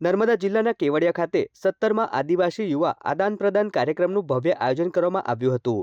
નર્મદા જિલ્લાના કેવડિયા ખાતે સત્તરમાં આદિવાસી યુવા આદાન પ્રદાન કાર્યક્રમનું ભવ્ય આયોજન કરવામાં આવ્યું હતું.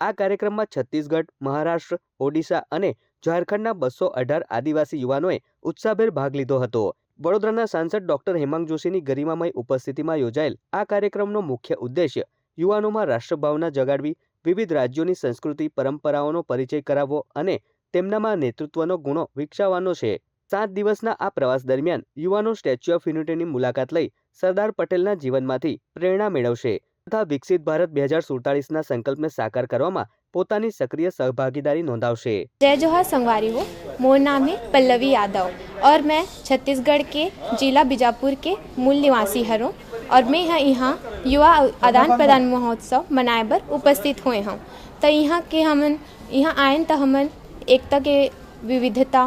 આ કાર્યક્રમમાં છત્તીસગઢ, મહારાષ્ટ્ર, ઓડિશા અને ઝારખંડના બસો અઢાર આદિવાસી યુવાનોએ ઉત્સાહભેર ભાગ લીધો હતો. વડોદરાના સાંસદ ડોક્ટર હેમાંગ જોશીની ગરિમામય ઉપસ્થિતિમાં યોજાયેલ આ કાર્યક્રમનો મુખ્ય ઉદ્દેશ્ય યુવાનોમાં રાષ્ટ્રભાવના જગાડવી, વિવિધ રાજ્યોની સંસ્કૃતિ, પરંપરાઓનો પરિચય કરાવવો અને તેમનામાં નેતૃત્વનો ગુણો વિકસાવવાનો છે. સાત દિવસના આ પ્રવાસ દરમિયાન યુવાનો સ્ટેચ્યુ ઓફ યુનિટીની મુલાકાત લઈ સરદાર પટેલના જીવનમાંથી પ્રેરણા મેળવશે તથા વિકસિત ભારત બે હજાર સુડતાલીસના સંકલ્પને સાકાર કરવામાં પોતાની સક્રિય સહભાગીદારી નોંધાવશે जय जोहार संगवारी हो मोर नाम है पल्लवी यादव और मैं छत्तीसगढ़ के जिला बीजापुर के मूल निवासी हूँ और मैं यहाँ यहाँ युवा आदान प्रदान महोत्सव मनाए बर उपस्थित हुए हैं तो यहाँ के हमन यहाँ आए तो हमन एकता के विविधता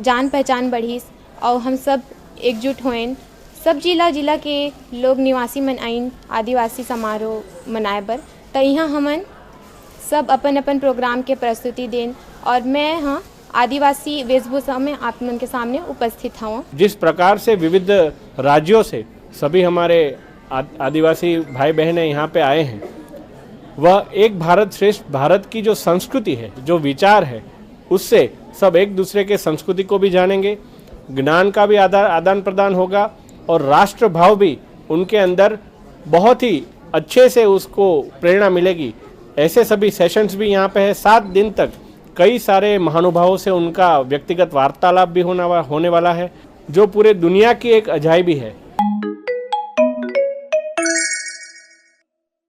जान पहचान बढ़ीस, और हम सब एकजुट हुए। सब जिला जिला के लोग निवासी मन आइन आदिवासी समारोह मनाए बर। तो यहाँ हमन सब अपन अपन प्रोग्राम के प्रस्तुति देन, और मैं हाँ आदिवासी वेशभूषा में आप मन के सामने उपस्थित हूँ जिस प्रकार से विविध राज्यों से सभी हमारे आदिवासी भाई बहनें यहाँ पे आए हैं, वह एक भारत श्रेष्ठ भारत की जो संस्कृति है, जो विचार है उससे सब एक दूसरे के संस्कृति को भी जानेंगे, ज्ञान का भी आदान आदान प्रदान होगा और राष्ट्र भाव भी उनके अंदर बहुत ही अच्छे से उसको प्रेरणा मिलेगी। ऐसे सभी सेशंस भी यहाँ पे है। सात दिन तक कई सारे महानुभावों से उनका व्यक्तिगत वार्तालाप भी होना होने वाला है, जो पूरे दुनिया की एक अजायबी है।